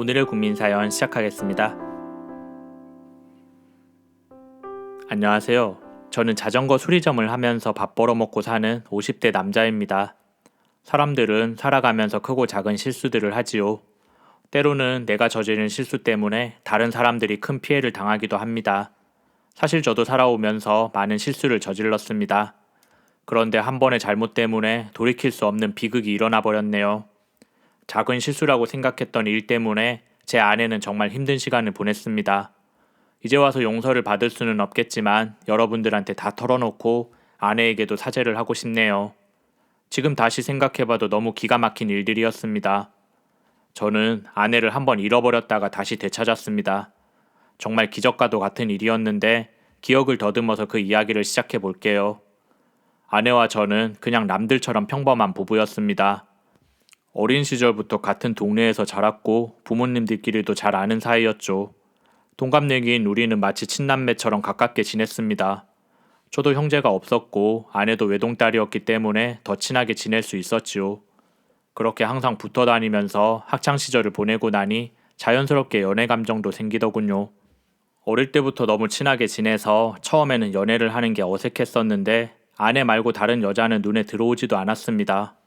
오늘의 국민사연 시작하겠습니다. 안녕하세요. 저는 자전거 수리점을 하면서 밥 벌어먹고 사는 50대 남자입니다. 사람들은 살아가면서 크고 작은 실수들을 하지요. 때로는 내가 저지른 실수 때문에 다른 사람들이 큰 피해를 당하기도 합니다. 사실 저도 살아오면서 많은 실수를 저질렀습니다. 그런데 한 번의 잘못 때문에 돌이킬 수 없는 비극이 일어나 버렸네요. 작은 실수라고 생각했던 일 때문에 제 아내는 정말 힘든 시간을 보냈습니다. 이제 와서 용서를 받을 수는 없겠지만 여러분들한테 다 털어놓고 아내에게도 사죄를 하고 싶네요. 지금 다시 생각해봐도 너무 기가 막힌 일들이었습니다. 저는 아내를 한번 잃어버렸다가 다시 되찾았습니다. 정말 기적과도 같은 일이었는데 기억을 더듬어서 그 이야기를 시작해 볼게요. 아내와 저는 그냥 남들처럼 평범한 부부였습니다. 어린 시절부터 같은 동네에서 자랐고 부모님들끼리도 잘 아는 사이였죠. 동갑내기인 우리는 마치 친남매처럼 가깝게 지냈습니다. 저도 형제가 없었고 아내도 외동딸이었기 때문에 더 친하게 지낼 수 있었지요. 그렇게 항상 붙어 다니면서 학창 시절을 보내고 나니 자연스럽게 연애 감정도 생기더군요. 어릴 때부터 너무 친하게 지내서 처음에는 연애를 하는 게 어색했었는데 아내 말고 다른 여자는 눈에 들어오지도 않았습니다.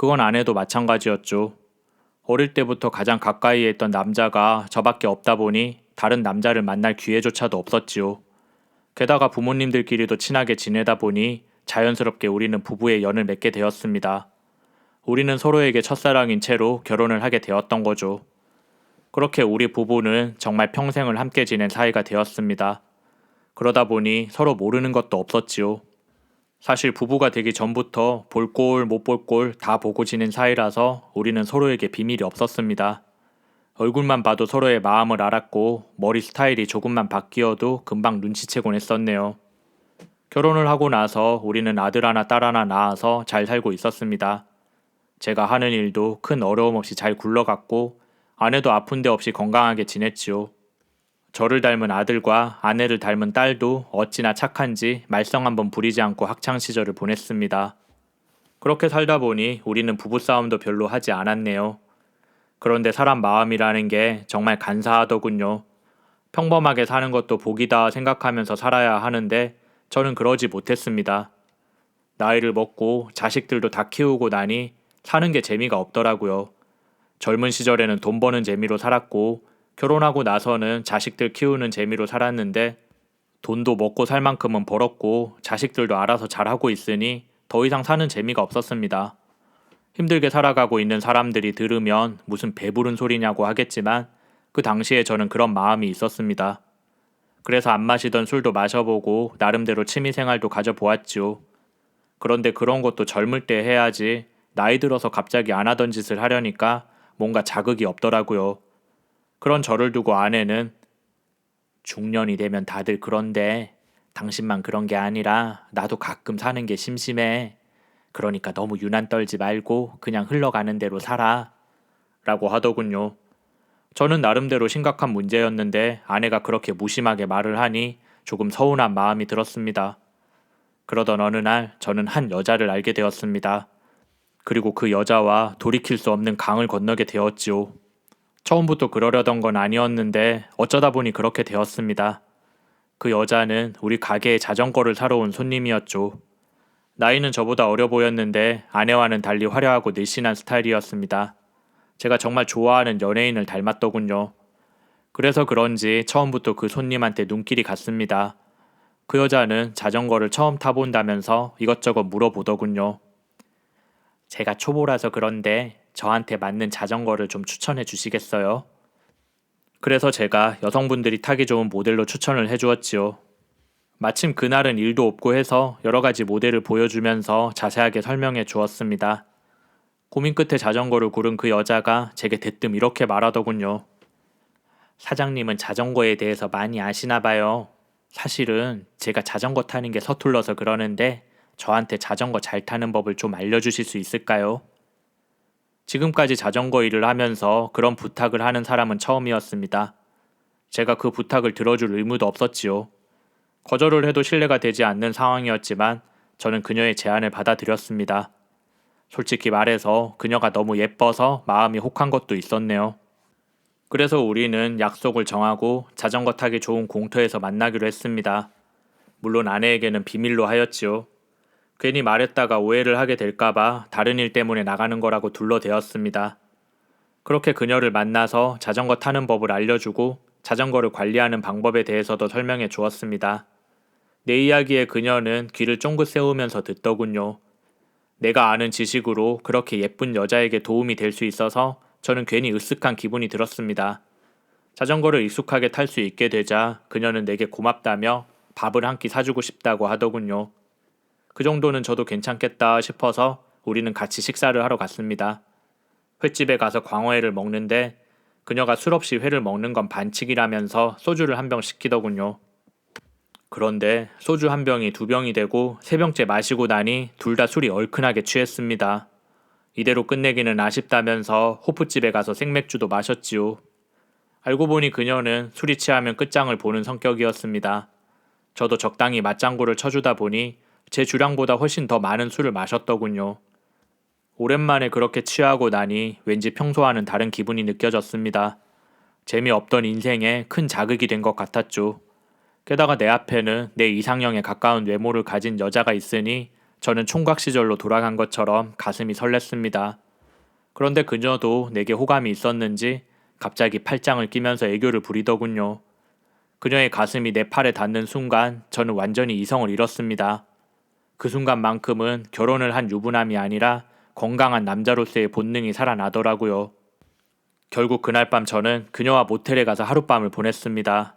그건 아내도 마찬가지였죠. 어릴 때부터 가장 가까이에 있던 남자가 저밖에 없다 보니 다른 남자를 만날 기회조차도 없었지요. 게다가 부모님들끼리도 친하게 지내다 보니 자연스럽게 우리는 부부의 연을 맺게 되었습니다. 우리는 서로에게 첫사랑인 채로 결혼을 하게 되었던 거죠. 그렇게 우리 부부는 정말 평생을 함께 지낸 사이가 되었습니다. 그러다 보니 서로 모르는 것도 없었지요. 사실 부부가 되기 전부터 볼 꼴 못 볼 꼴 다 보고 지낸 사이라서 우리는 서로에게 비밀이 없었습니다. 얼굴만 봐도 서로의 마음을 알았고 머리 스타일이 조금만 바뀌어도 금방 눈치채곤 했었네요. 결혼을 하고 나서 우리는 아들 하나 딸 하나 낳아서 잘 살고 있었습니다. 제가 하는 일도 큰 어려움 없이 잘 굴러갔고 아내도 아픈 데 없이 건강하게 지냈지요. 저를 닮은 아들과 아내를 닮은 딸도 어찌나 착한지 말썽 한번 부리지 않고 학창 시절을 보냈습니다. 그렇게 살다 보니 우리는 부부싸움도 별로 하지 않았네요. 그런데 사람 마음이라는 게 정말 간사하더군요. 평범하게 사는 것도 복이다 생각하면서 살아야 하는데 저는 그러지 못했습니다. 나이를 먹고 자식들도 다 키우고 나니 사는 게 재미가 없더라고요. 젊은 시절에는 돈 버는 재미로 살았고 결혼하고 나서는 자식들 키우는 재미로 살았는데 돈도 먹고 살 만큼은 벌었고 자식들도 알아서 잘하고 있으니 더 이상 사는 재미가 없었습니다. 힘들게 살아가고 있는 사람들이 들으면 무슨 배부른 소리냐고 하겠지만 그 당시에 저는 그런 마음이 있었습니다. 그래서 안 마시던 술도 마셔보고 나름대로 취미 생활도 가져보았지요. 그런데 그런 것도 젊을 때 해야지 나이 들어서 갑자기 안 하던 짓을 하려니까 뭔가 자극이 없더라고요. 그런 저를 두고 아내는 중년이 되면 다들 그런데 당신만 그런 게 아니라 나도 가끔 사는 게 심심해. 그러니까 너무 유난 떨지 말고 그냥 흘러가는 대로 살아. 라고 하더군요. 저는 나름대로 심각한 문제였는데 아내가 그렇게 무심하게 말을 하니 조금 서운한 마음이 들었습니다. 그러던 어느 날 저는 한 여자를 알게 되었습니다. 그리고 그 여자와 돌이킬 수 없는 강을 건너게 되었지요. 처음부터 그러려던 건 아니었는데 어쩌다 보니 그렇게 되었습니다. 그 여자는 우리 가게에 자전거를 사러 온 손님이었죠. 나이는 저보다 어려 보였는데 아내와는 달리 화려하고 늘씬한 스타일이었습니다. 제가 정말 좋아하는 연예인을 닮았더군요. 그래서 그런지 처음부터 그 손님한테 눈길이 갔습니다. 그 여자는 자전거를 처음 타본다면서 이것저것 물어보더군요. 제가 초보라서 그런데 저한테 맞는 자전거를 좀 추천해 주시겠어요? 그래서 제가 여성분들이 타기 좋은 모델로 추천을 해 주었지요. 마침 그날은 일도 없고 해서 여러 가지 모델을 보여주면서 자세하게 설명해 주었습니다. 고민 끝에 자전거를 고른 그 여자가 제게 대뜸 이렇게 말하더군요. 사장님은 자전거에 대해서 많이 아시나 봐요. 사실은 제가 자전거 타는 게 서툴러서 그러는데 저한테 자전거 잘 타는 법을 좀 알려주실 수 있을까요? 지금까지 자전거 일을 하면서 그런 부탁을 하는 사람은 처음이었습니다. 제가 그 부탁을 들어줄 의무도 없었지요. 거절을 해도 신뢰가 되지 않는 상황이었지만 저는 그녀의 제안을 받아들였습니다. 솔직히 말해서 그녀가 너무 예뻐서 마음이 혹한 것도 있었네요. 그래서 우리는 약속을 정하고 자전거 타기 좋은 공터에서 만나기로 했습니다. 물론 아내에게는 비밀로 하였지요. 괜히 말했다가 오해를 하게 될까봐 다른 일 때문에 나가는 거라고 둘러대었습니다. 그렇게 그녀를 만나서 자전거 타는 법을 알려주고 자전거를 관리하는 방법에 대해서도 설명해 주었습니다. 내 이야기에 그녀는 귀를 쫑긋 세우면서 듣더군요. 내가 아는 지식으로 그렇게 예쁜 여자에게 도움이 될 수 있어서 저는 괜히 으쓱한 기분이 들었습니다. 자전거를 익숙하게 탈 수 있게 되자 그녀는 내게 고맙다며 밥을 한 끼 사주고 싶다고 하더군요. 그 정도는 저도 괜찮겠다 싶어서 우리는 같이 식사를 하러 갔습니다. 횟집에 가서 광어회를 먹는데 그녀가 술 없이 회를 먹는 건 반칙이라면서 소주를 한 병 시키더군요. 그런데 소주 한 병이 두 병이 되고 세 병째 마시고 나니 둘 다 술이 얼큰하게 취했습니다. 이대로 끝내기는 아쉽다면서 호프집에 가서 생맥주도 마셨지요. 알고 보니 그녀는 술이 취하면 끝장을 보는 성격이었습니다. 저도 적당히 맞장구를 쳐주다 보니 제 주량보다 훨씬 더 많은 술을 마셨더군요. 오랜만에 그렇게 취하고 나니 왠지 평소와는 다른 기분이 느껴졌습니다. 재미없던 인생에 큰 자극이 된 것 같았죠. 게다가 내 앞에는 내 이상형에 가까운 외모를 가진 여자가 있으니 저는 총각 시절로 돌아간 것처럼 가슴이 설렜습니다. 그런데 그녀도 내게 호감이 있었는지 갑자기 팔짱을 끼면서 애교를 부리더군요. 그녀의 가슴이 내 팔에 닿는 순간 저는 완전히 이성을 잃었습니다. 그 순간만큼은 결혼을 한 유부남이 아니라 건강한 남자로서의 본능이 살아나더라고요. 결국 그날 밤 저는 그녀와 모텔에 가서 하룻밤을 보냈습니다.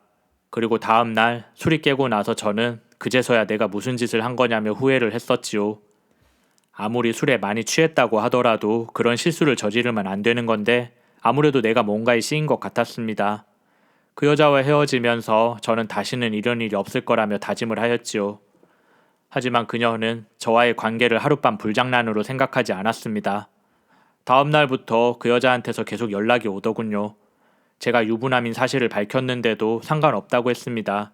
그리고 다음 날 술이 깨고 나서 저는 그제서야 내가 무슨 짓을 한 거냐며 후회를 했었지요. 아무리 술에 많이 취했다고 하더라도 그런 실수를 저지르면 안 되는 건데 아무래도 내가 뭔가에 씌인 것 같았습니다. 그 여자와 헤어지면서 저는 다시는 이런 일이 없을 거라며 다짐을 하였지요. 하지만 그녀는 저와의 관계를 하룻밤 불장난으로 생각하지 않았습니다. 다음 날부터 그 여자한테서 계속 연락이 오더군요. 제가 유부남인 사실을 밝혔는데도 상관없다고 했습니다.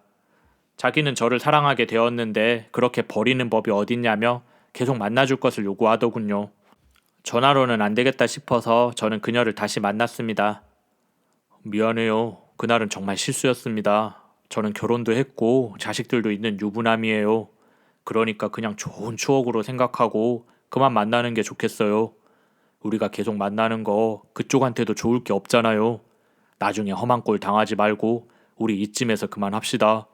자기는 저를 사랑하게 되었는데 그렇게 버리는 법이 어딨냐며 계속 만나줄 것을 요구하더군요. 전화로는 안 되겠다 싶어서 저는 그녀를 다시 만났습니다. 미안해요. 그날은 정말 실수였습니다. 저는 결혼도 했고 자식들도 있는 유부남이에요. 그러니까 그냥 좋은 추억으로 생각하고 그만 만나는 게 좋겠어요. 우리가 계속 만나는 거 그쪽한테도 좋을 게 없잖아요. 나중에 험한 꼴 당하지 말고 우리 이쯤에서 그만 합시다.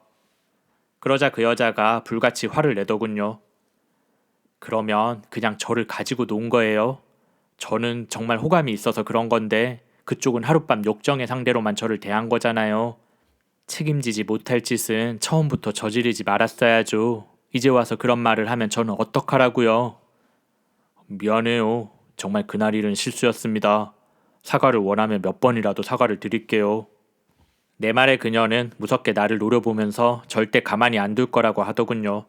그러자 그 여자가 불같이 화를 내더군요. 그러면 그냥 저를 가지고 논 거예요. 저는 정말 호감이 있어서 그런 건데 그쪽은 하룻밤 욕정의 상대로만 저를 대한 거잖아요. 책임지지 못할 짓은 처음부터 저지르지 말았어야죠. 이제 와서 그런 말을 하면 저는 어떡하라고요? 미안해요. 정말 그날 일은 실수였습니다. 사과를 원하면 몇 번이라도 사과를 드릴게요. 내 말에 그녀는 무섭게 나를 노려보면서 절대 가만히 안 둘 거라고 하더군요.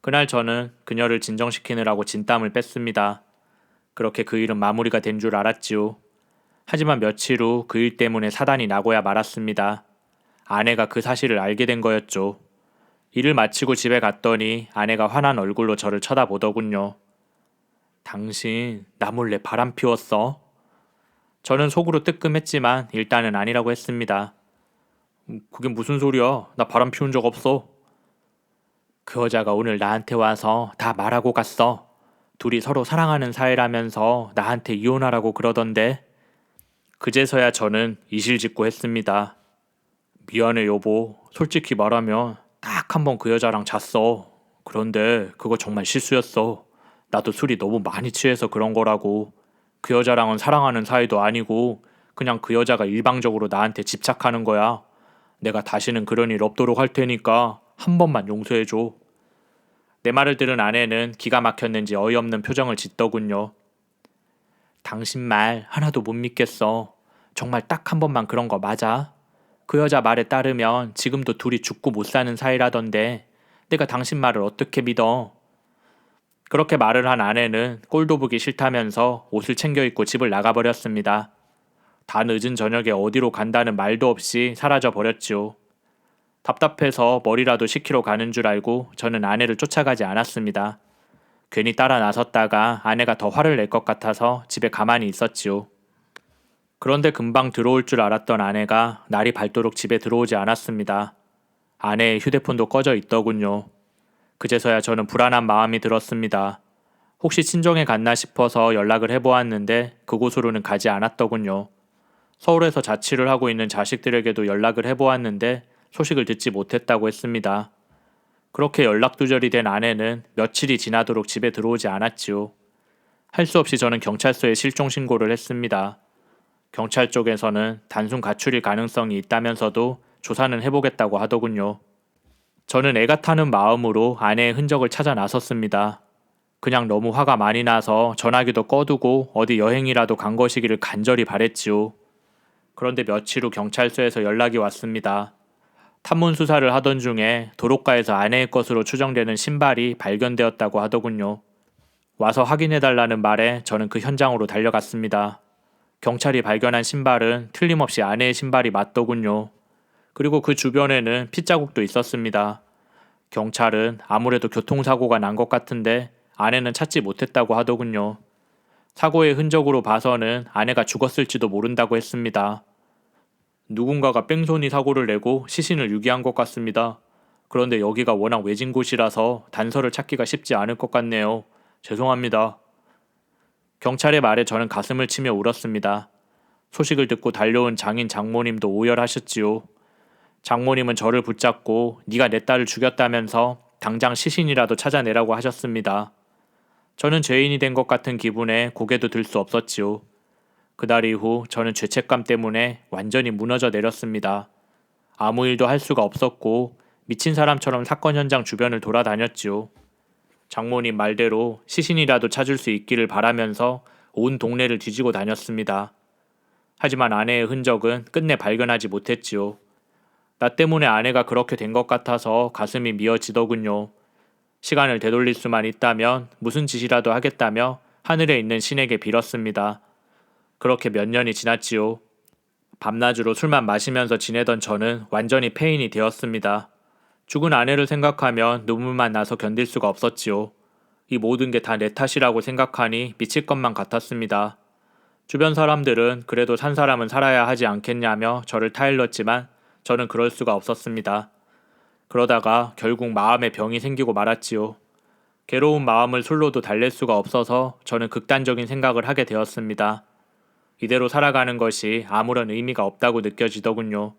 그날 저는 그녀를 진정시키느라고 진땀을 뺐습니다. 그렇게 그 일은 마무리가 된 줄 알았지요. 하지만 며칠 후 그 일 때문에 사단이 나고야 말았습니다. 아내가 그 사실을 알게 된 거였죠. 일을 마치고 집에 갔더니 아내가 환한 얼굴로 저를 쳐다보더군요. 당신 나 몰래 바람 피웠어? 저는 속으로 뜨끔했지만 일단은 아니라고 했습니다. 음, 그게 무슨 소리야? 나 바람 피운 적 없어. 그 여자가 오늘 나한테 와서 다 말하고 갔어. 둘이 서로 사랑하는 사이라면서 나한테 이혼하라고 그러던데. 그제서야 저는 이실직고 했습니다. 미안해 여보. 솔직히 말하면 딱 한 번 그 여자랑 잤어. 그런데 그거 정말 실수였어. 나도 술이 너무 많이 취해서 그런 거라고. 그 여자랑은 사랑하는 사이도 아니고 그냥 그 여자가 일방적으로 나한테 집착하는 거야. 내가 다시는 그런 일 없도록 할 테니까 한 번만 용서해 줘. 내 말을 들은 아내는 기가 막혔는지 어이없는 표정을 짓더군요. 당신 말 하나도 못 믿겠어. 정말 딱 한 번만 그런 거 맞아? 그 여자 말에 따르면 지금도 둘이 죽고 못 사는 사이라던데 내가 당신 말을 어떻게 믿어? 그렇게 말을 한 아내는 꼴도 보기 싫다면서 옷을 챙겨 입고 집을 나가버렸습니다. 다 늦은 저녁에 어디로 간다는 말도 없이 사라져 버렸지요. 답답해서 머리라도 식히러 가는 줄 알고 저는 아내를 쫓아가지 않았습니다. 괜히 따라 나섰다가 아내가 더 화를 낼 것 같아서 집에 가만히 있었지요. 그런데 금방 들어올 줄 알았던 아내가 날이 밝도록 집에 들어오지 않았습니다. 아내의 휴대폰도 꺼져 있더군요. 그제서야 저는 불안한 마음이 들었습니다. 혹시 친정에 갔나 싶어서 연락을 해보았는데 그곳으로는 가지 않았더군요. 서울에서 자취를 하고 있는 자식들에게도 연락을 해보았는데 소식을 듣지 못했다고 했습니다. 그렇게 연락두절이 된 아내는 며칠이 지나도록 집에 들어오지 않았지요. 할 수 없이 저는 경찰서에 실종 신고를 했습니다. 경찰 쪽에서는 단순 가출일 가능성이 있다면서도 조사는 해보겠다고 하더군요. 저는 애가 타는 마음으로 아내의 흔적을 찾아 나섰습니다. 그냥 너무 화가 많이 나서 전화기도 꺼두고 어디 여행이라도 간 것이기를 간절히 바랬지요. 그런데 며칠 후 경찰서에서 연락이 왔습니다. 탐문 수사를 하던 중에 도로가에서 아내의 것으로 추정되는 신발이 발견되었다고 하더군요. 와서 확인해달라는 말에 저는 그 현장으로 달려갔습니다. 경찰이 발견한 신발은 틀림없이 아내의 신발이 맞더군요. 그리고 그 주변에는 핏자국도 있었습니다. 경찰은 아무래도 교통사고가 난 것 같은데 아내는 찾지 못했다고 하더군요. 사고의 흔적으로 봐서는 아내가 죽었을지도 모른다고 했습니다. 누군가가 뺑소니 사고를 내고 시신을 유기한 것 같습니다. 그런데 여기가 워낙 외진 곳이라서 단서를 찾기가 쉽지 않을 것 같네요. 죄송합니다. 경찰의 말에 저는 가슴을 치며 울었습니다. 소식을 듣고 달려온 장인 장모님도 오열하셨지요. 장모님은 저를 붙잡고 네가 내 딸을 죽였다면서 당장 시신이라도 찾아내라고 하셨습니다. 저는 죄인이 된 것 같은 기분에 고개도 들 수 없었지요. 그날 이후 저는 죄책감 때문에 완전히 무너져 내렸습니다. 아무 일도 할 수가 없었고 미친 사람처럼 사건 현장 주변을 돌아다녔지요. 장모님 말대로 시신이라도 찾을 수 있기를 바라면서 온 동네를 뒤지고 다녔습니다. 하지만 아내의 흔적은 끝내 발견하지 못했지요. 나 때문에 아내가 그렇게 된 것 같아서 가슴이 미어지더군요. 시간을 되돌릴 수만 있다면 무슨 짓이라도 하겠다며 하늘에 있는 신에게 빌었습니다. 그렇게 몇 년이 지났지요. 밤낮으로 술만 마시면서 지내던 저는 완전히 폐인이 되었습니다. 죽은 아내를 생각하면 눈물만 나서 견딜 수가 없었지요. 이 모든 게 다 내 탓이라고 생각하니 미칠 것만 같았습니다. 주변 사람들은 그래도 산 사람은 살아야 하지 않겠냐며 저를 타일렀지만 저는 그럴 수가 없었습니다. 그러다가 결국 마음에 병이 생기고 말았지요. 괴로운 마음을 술로도 달랠 수가 없어서 저는 극단적인 생각을 하게 되었습니다. 이대로 살아가는 것이 아무런 의미가 없다고 느껴지더군요.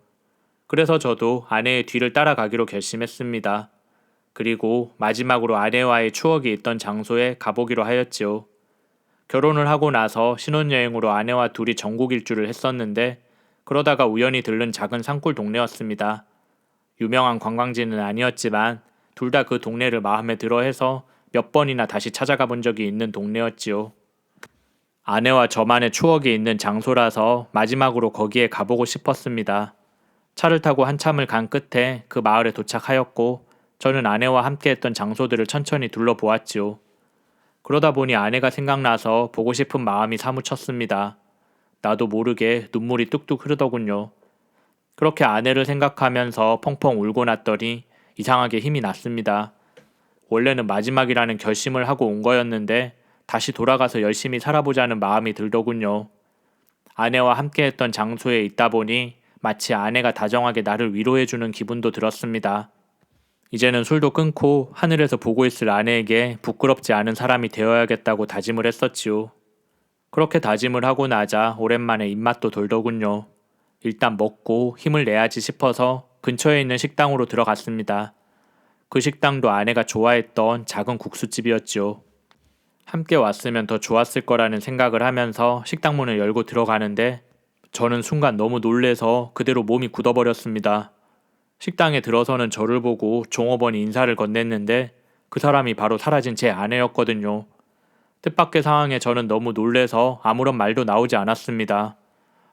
그래서 저도 아내의 뒤를 따라가기로 결심했습니다. 그리고 마지막으로 아내와의 추억이 있던 장소에 가보기로 하였지요. 결혼을 하고 나서 신혼여행으로 아내와 둘이 전국 일주를 했었는데 그러다가 우연히 들른 작은 산골 동네였습니다. 유명한 관광지는 아니었지만 둘 다 그 동네를 마음에 들어 해서 몇 번이나 다시 찾아가 본 적이 있는 동네였지요. 아내와 저만의 추억이 있는 장소라서 마지막으로 거기에 가보고 싶었습니다. 차를 타고 한참을 간 끝에 그 마을에 도착하였고 저는 아내와 함께 했던 장소들을 천천히 둘러보았지요. 그러다 보니 아내가 생각나서 보고 싶은 마음이 사무쳤습니다. 나도 모르게 눈물이 뚝뚝 흐르더군요. 그렇게 아내를 생각하면서 펑펑 울고 났더니 이상하게 힘이 났습니다. 원래는 마지막이라는 결심을 하고 온 거였는데 다시 돌아가서 열심히 살아보자는 마음이 들더군요. 아내와 함께 했던 장소에 있다 보니 마치 아내가 다정하게 나를 위로해주는 기분도 들었습니다. 이제는 술도 끊고 하늘에서 보고 있을 아내에게 부끄럽지 않은 사람이 되어야겠다고 다짐을 했었지요. 그렇게 다짐을 하고 나자 오랜만에 입맛도 돌더군요. 일단 먹고 힘을 내야지 싶어서 근처에 있는 식당으로 들어갔습니다. 그 식당도 아내가 좋아했던 작은 국수집이었죠. 함께 왔으면 더 좋았을 거라는 생각을 하면서 식당 문을 열고 들어가는데 저는 순간 너무 놀래서 그대로 몸이 굳어버렸습니다. 식당에 들어서는 저를 보고 종업원이 인사를 건넸는데 그 사람이 바로 사라진 제 아내였거든요. 뜻밖의 상황에 저는 너무 놀래서 아무런 말도 나오지 않았습니다.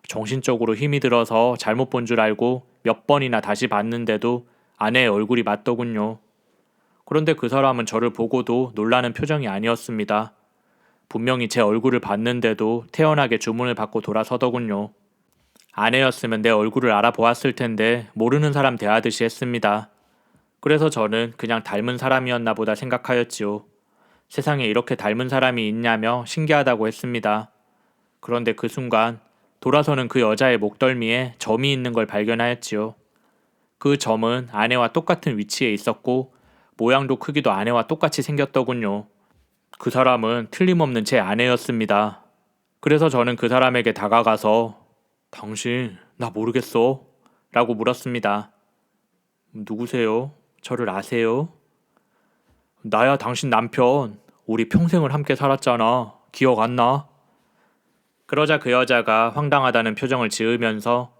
정신적으로 힘이 들어서 잘못 본 줄 알고 몇 번이나 다시 봤는데도 아내의 얼굴이 맞더군요. 그런데 그 사람은 저를 보고도 놀라는 표정이 아니었습니다. 분명히 제 얼굴을 봤는데도 태연하게 주문을 받고 돌아서더군요. 아내였으면 내 얼굴을 알아보았을 텐데 모르는 사람 대하듯이 했습니다. 그래서 저는 그냥 닮은 사람이었나 보다 생각하였지요. 세상에 이렇게 닮은 사람이 있냐며 신기하다고 했습니다. 그런데 그 순간 돌아서는 그 여자의 목덜미에 점이 있는 걸 발견하였지요. 그 점은 아내와 똑같은 위치에 있었고 모양도 크기도 아내와 똑같이 생겼더군요. 그 사람은 틀림없는 제 아내였습니다. 그래서 저는 그 사람에게 다가가서 당신 나 모르겠어 라고 물었습니다. 누구세요? 저를 아세요? 나야 당신 남편. 우리 평생을 함께 살았잖아. 기억 안 나? 그러자 그 여자가 황당하다는 표정을 지으면서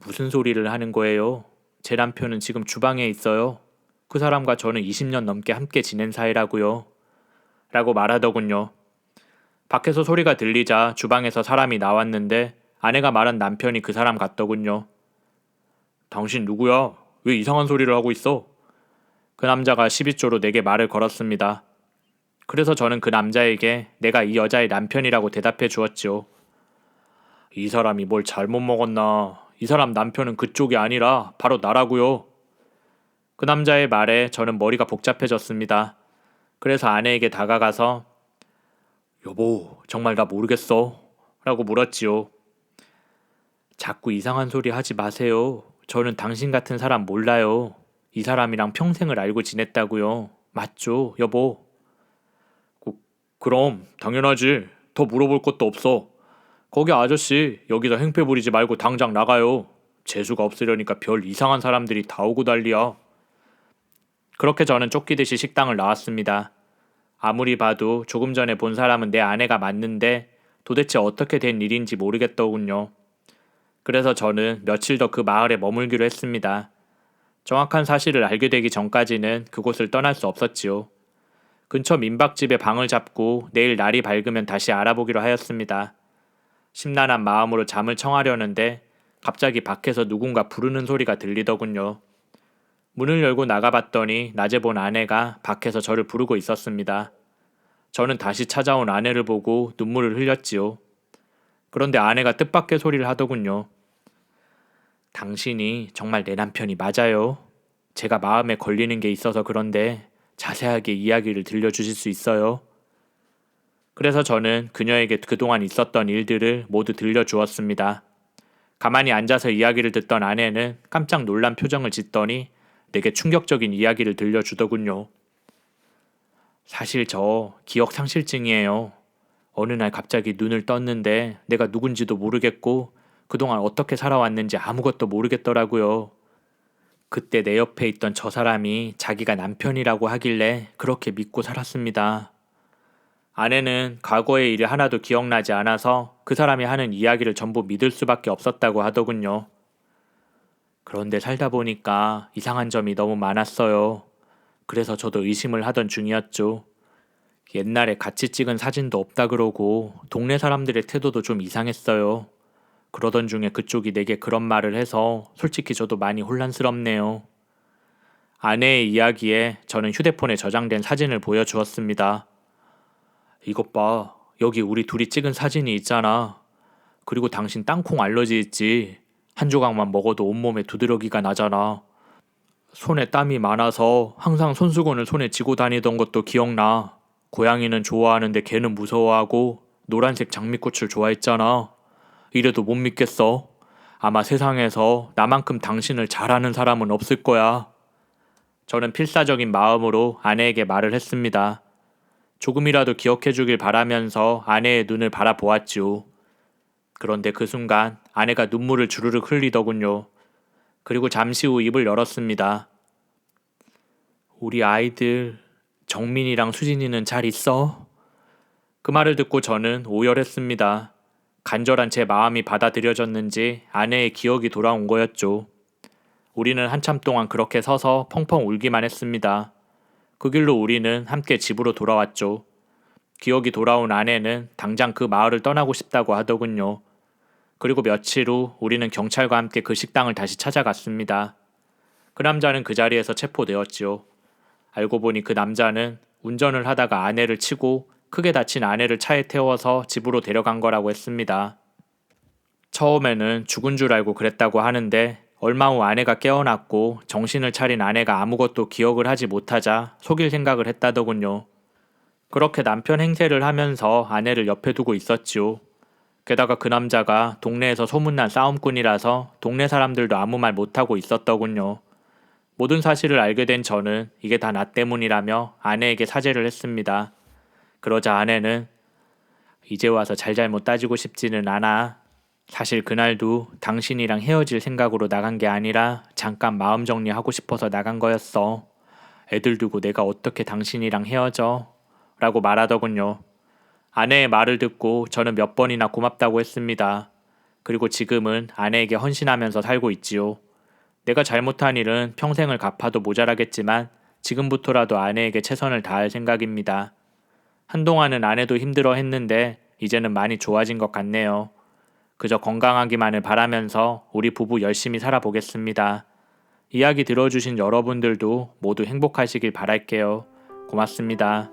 무슨 소리를 하는 거예요? 제 남편은 지금 주방에 있어요. 그 사람과 저는 20년 넘게 함께 지낸 사이라고요. 라고 말하더군요. 밖에서 소리가 들리자 주방에서 사람이 나왔는데 아내가 말한 남편이 그 사람 같더군요. 당신 누구야? 왜 이상한 소리를 하고 있어? 그 남자가 12조로 내게 말을 걸었습니다. 그래서 저는 그 남자에게 내가 이 여자의 남편이라고 대답해 주었지요. 이 사람이 뭘 잘못 먹었나. 이 사람 남편은 그쪽이 아니라 바로 나라고요. 그 남자의 말에 저는 머리가 복잡해졌습니다. 그래서 아내에게 다가가서 여보, 정말 나 모르겠어. 라고 물었지요. 자꾸 이상한 소리 하지 마세요. 저는 당신 같은 사람 몰라요. 이 사람이랑 평생을 알고 지냈다고요. 맞죠, 여보? 그, 그럼 당연하지. 더 물어볼 것도 없어. 거기 아저씨 여기서 행패 부리지 말고 당장 나가요. 재수가 없으려니까 별 이상한 사람들이 다 오고 난리야. 그렇게 저는 쫓기듯이 식당을 나왔습니다. 아무리 봐도 조금 전에 본 사람은 내 아내가 맞는데 도대체 어떻게 된 일인지 모르겠더군요. 그래서 저는 며칠 더 그 마을에 머물기로 했습니다. 정확한 사실을 알게 되기 전까지는 그곳을 떠날 수 없었지요. 근처 민박집에 방을 잡고 내일 날이 밝으면 다시 알아보기로 하였습니다. 심란한 마음으로 잠을 청하려는데 갑자기 밖에서 누군가 부르는 소리가 들리더군요. 문을 열고 나가봤더니 낮에 본 아내가 밖에서 저를 부르고 있었습니다. 저는 다시 찾아온 아내를 보고 눈물을 흘렸지요. 그런데 아내가 뜻밖의 소리를 하더군요. 당신이 정말 내 남편이 맞아요. 제가 마음에 걸리는 게 있어서 그런데 자세하게 이야기를 들려주실 수 있어요? 그래서 저는 그녀에게 그동안 있었던 일들을 모두 들려주었습니다. 가만히 앉아서 이야기를 듣던 아내는 깜짝 놀란 표정을 짓더니 내게 충격적인 이야기를 들려주더군요. 사실 저 기억 상실증이에요. 어느 날 갑자기 눈을 떴는데 내가 누군지도 모르겠고 그동안 어떻게 살아왔는지 아무것도 모르겠더라고요. 그때 내 옆에 있던 저 사람이 자기가 남편이라고 하길래 그렇게 믿고 살았습니다. 아내는 과거의 일이 하나도 기억나지 않아서 그 사람이 하는 이야기를 전부 믿을 수밖에 없었다고 하더군요. 그런데 살다 보니까 이상한 점이 너무 많았어요. 그래서 저도 의심을 하던 중이었죠. 옛날에 같이 찍은 사진도 없다 그러고 동네 사람들의 태도도 좀 이상했어요. 그러던 중에 그쪽이 내게 그런 말을 해서 솔직히 저도 많이 혼란스럽네요. 아내의 이야기에 저는 휴대폰에 저장된 사진을 보여주었습니다. 이것 봐. 여기 우리 둘이 찍은 사진이 있잖아. 그리고 당신 땅콩 알러지 있지. 한 조각만 먹어도 온몸에 두드러기가 나잖아. 손에 땀이 많아서 항상 손수건을 손에 쥐고 다니던 것도 기억나. 고양이는 좋아하는데 개는 무서워하고 노란색 장미꽃을 좋아했잖아. 이래도 못 믿겠어. 아마 세상에서 나만큼 당신을 잘하는 사람은 없을 거야. 저는 필사적인 마음으로 아내에게 말을 했습니다. 조금이라도 기억해 주길 바라면서 아내의 눈을 바라보았지요. 그런데 그 순간 아내가 눈물을 주르륵 흘리더군요. 그리고 잠시 후 입을 열었습니다. 우리 아이들 정민이랑 수진이는 잘 있어? 그 말을 듣고 저는 오열했습니다. 간절한 제 마음이 받아들여졌는지 아내의 기억이 돌아온 거였죠. 우리는 한참 동안 그렇게 서서 펑펑 울기만 했습니다. 그 길로 우리는 함께 집으로 돌아왔죠. 기억이 돌아온 아내는 당장 그 마을을 떠나고 싶다고 하더군요. 그리고 며칠 후 우리는 경찰과 함께 그 식당을 다시 찾아갔습니다. 그 남자는 그 자리에서 체포되었지요. 알고 보니 그 남자는 운전을 하다가 아내를 치고 크게 다친 아내를 차에 태워서 집으로 데려간 거라고 했습니다. 처음에는 죽은 줄 알고 그랬다고 하는데 얼마 후 아내가 깨어났고 정신을 차린 아내가 아무것도 기억을 하지 못하자 속일 생각을 했다더군요. 그렇게 남편 행세를 하면서 아내를 옆에 두고 있었지요. 게다가 그 남자가 동네에서 소문난 싸움꾼이라서 동네 사람들도 아무 말 못하고 있었더군요. 모든 사실을 알게 된 저는 이게 다 나 때문이라며 아내에게 사죄를 했습니다. 그러자 아내는 이제 와서 잘잘못 따지고 싶지는 않아. 사실 그날도 당신이랑 헤어질 생각으로 나간 게 아니라 잠깐 마음 정리하고 싶어서 나간 거였어. 애들 두고 내가 어떻게 당신이랑 헤어져? 라고 말하더군요. 아내의 말을 듣고 저는 몇 번이나 고맙다고 했습니다. 그리고 지금은 아내에게 헌신하면서 살고 있지요. 내가 잘못한 일은 평생을 갚아도 모자라겠지만 지금부터라도 아내에게 최선을 다할 생각입니다. 한동안은 아내도 힘들어 했는데 이제는 많이 좋아진 것 같네요. 그저 건강하기만을 바라면서 우리 부부 열심히 살아보겠습니다. 이야기 들어주신 여러분들도 모두 행복하시길 바랄게요. 고맙습니다.